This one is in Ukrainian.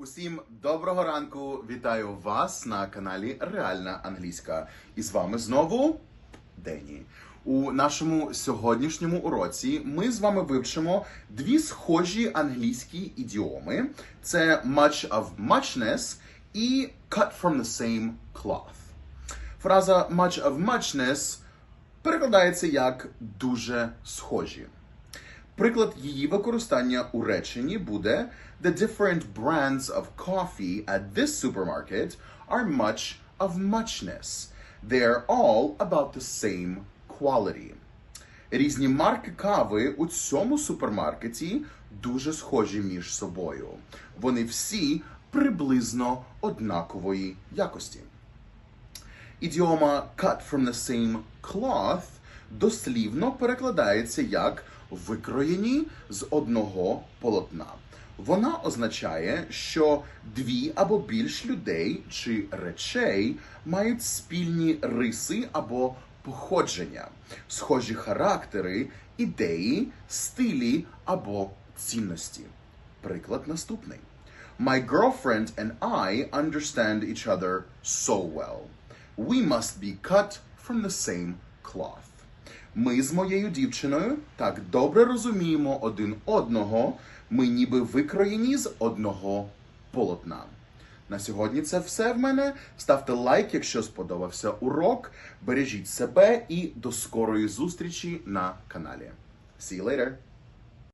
Усім доброго ранку! Вітаю вас на каналі Реальна Англійська. І з вами знову Дені. У нашому сьогоднішньому уроці ми з вами вивчимо дві схожі англійські ідіоми: це much of muchness і cut from the same cloth. Фраза much of muchness перекладається як дуже схожі. Приклад її використання у реченні буде The different brands of coffee at this supermarket are much of muchness. They're all about the same quality. Різні марки кави у цьому супермаркеті дуже схожі між собою. Вони всі приблизно однакової якості. Ідіома cut from the same cloth дослівно перекладається як викроєні з одного полотна. Вона означає, що дві або більш людей чи речей мають спільні риси або походження, схожі характери, ідеї, стилі або цінності. Приклад наступний. My girlfriend and I understand each other so well. We must be cut from the same cloth. Ми з моєю дівчиною так добре розуміємо один одного, ми ніби викроєні з одного полотна. На сьогодні це все в мене. Ставте лайк, якщо сподобався урок. Бережіть себе і до скорої зустрічі на каналі. See you later!